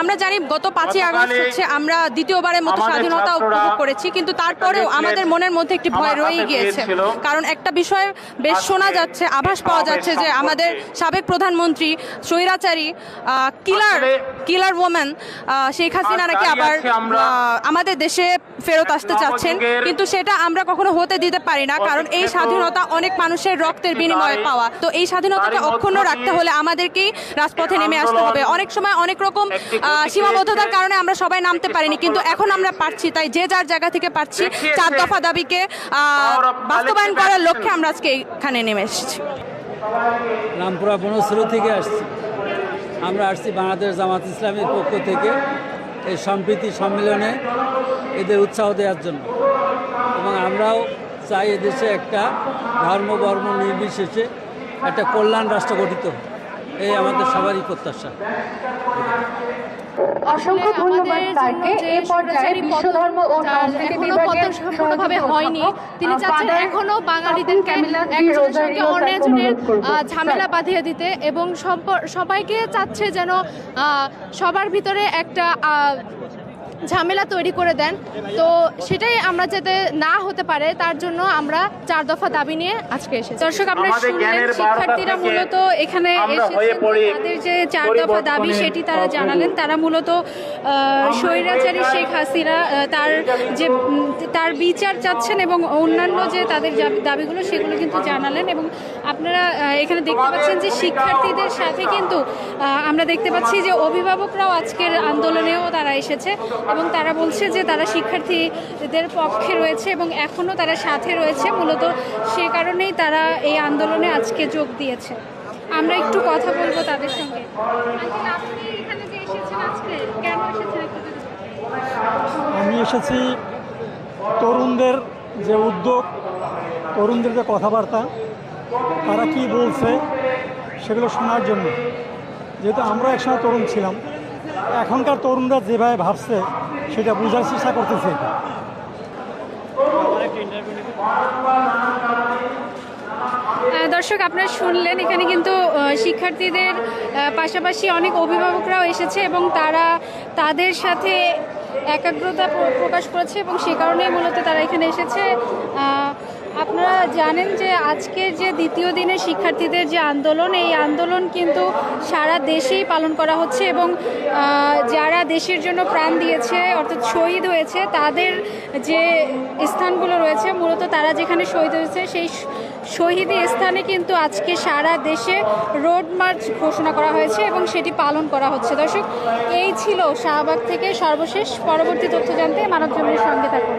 আমরা জানি গত পাঁচই আগস্ট হচ্ছে আমরা দ্বিতীয়বারের মতো স্বাধীনতা উপভোগ করেছি কিন্তু তারপরেও আমাদের মনের মধ্যে একটি ভয় রয়েই গিয়েছে। কারণ একটা বিষয় বেশ শোনা যাচ্ছে আভাস পাওয়া যাচ্ছে যে আমাদের সাবেক প্রধানমন্ত্রী স্বৈরাচারী killer killer woman Sheikh Hasina নাকি আবার আমাদের দেশে ফেরত আসতে চাচ্ছেন। কিন্তু সেটা আমরা কখনো হতে দিতে পারি না কারণ এই স্বাধীনতা অনেক মানুষের রক্তের বিনিময়ে পাওয়া। তো এই স্বাধীনতাকে অক্ষুণ্ণ রাখতে হলে আমাদেরকেই রাজপথে নেমে আসতে হবে। অনেক সময় অনেক রকম সীমাবদ্ধতার কারণে আমরা সবাই নামতে পারিনি কিন্তু এখন আমরা পারছি তাই যে যার জায়গা থেকে পারছি চার দফা দাবিকে বাস্তবায়ন করার লক্ষ্যে আমরা আজকে এখানে নেমে এসেছি। রামপুরা বনশ্রী থেকে আসছি। আমরা আসছি বাংলাদেশ জামাত ইসলামের পক্ষ থেকে এই সম্প্রীতি সম্মেলনে এদের উৎসাহ দেওয়ার জন্য। এবং আমরাও চাই এদেশে একটা ধর্ম বর্ম নির্বিশেষে একটা কল্যাণ রাষ্ট্র গঠিত এই আমাদের সবারই প্রত্যাশা। অসংখ্য ধন্যবাদ স্যারকে এই পর্যায়ে বিশ্ব ধর্ম ও সংস্কৃতি বিভাগের সম্পূর্ণভাবে হয়নি। তিনি চাচ্ছেন এখনও বাঙালিদের ক্যামিলা একজনের সঙ্গে অন্যজনের ঝামেলা বাঁধিয়ে দিতে এবং সবাইকে চাচ্ছে যেন সবার ভিতরে একটা ঝামেলা তৈরি করে দেন। তো সেটাই আমরা যাতে না হতে পারে তার জন্য আমরা চার দফা দাবি নিয়ে আজকে এসেছি। দর্শক আপনারা শুনলেন শিক্ষার্থীরা মূলত এখানে পড়ি তাদের যে চার দফা দাবি সেটি তারা জানালেন। তারা মূলত স্বৈরাচারী শেখ হাসিনা তার যে তার বিচার চাচ্ছেন এবং অন্যান্য যে তাদের দাবিগুলো সেগুলো কিন্তু জানালেন এবং আপনারা এখানে দেখতে পাচ্ছেন যে শিক্ষার্থীদের সাথে কিন্তু আমরা দেখতে পাচ্ছি যে অভিভাবকরাও আজকের আন্দোলনেও তারা এসেছে। এবং তারা বলছে যে তারা শিক্ষার্থীদের পক্ষে রয়েছে এবং এখনও তারা সাথে রয়েছে। মূলত সে কারণেই তারা এই আন্দোলনে আজকে যোগ দিয়েছে। আমরা একটু কথা বলব তাদের সঙ্গে? আমি এসেছি তরুণদের যে উদ্যোগ, তরুণদের যে কথাবার্তা, তারা কি বলছে সেগুলো শোনার জন্য। যেহেতু আমরা একসময় তরুণ ছিলাম এখনকার তরুণরা যেভাবে ভাবছে, সেটা বোঝার চেষ্টা করতেছে দর্শক, আপনারা শুনলেন, এখানে কিন্তু শিক্ষার্থীদের পাশাপাশি অনেক অভিভাবকরাও এসেছে এবং তারা তাদের সাথে একাগ্রতা প্র- প্রকাশ করেছে এবং সে কারণেই মূলত তারা এখানে এসেছে। আপনারা জানেন যে আজকের যে দ্বিতীয় দিনে শিক্ষার্থীদের যে আন্দোলন, এই আন্দোলন কিন্তু সারা দেশেই পালন করা হচ্ছে এবং যারা দেশের জন্য প্রাণ দিয়েছে, অর্থাৎ শহীদ হয়েছে, তাদের যে স্থানগুলো রয়েছে, মূলত তারা যেখানে শহীদ হয়েছে, সেই শহীদি স্থানে কিন্তু আজকে সারা দেশে রোড মার্চ ঘোষণা করা হয়েছে এবং সেটি পালন করা হচ্ছে। দর্শক, এই ছিল শাহবাগ থেকে সর্বশেষ। পরবর্তী তথ্য জানতে মানব জমিনের সঙ্গে থাকুন।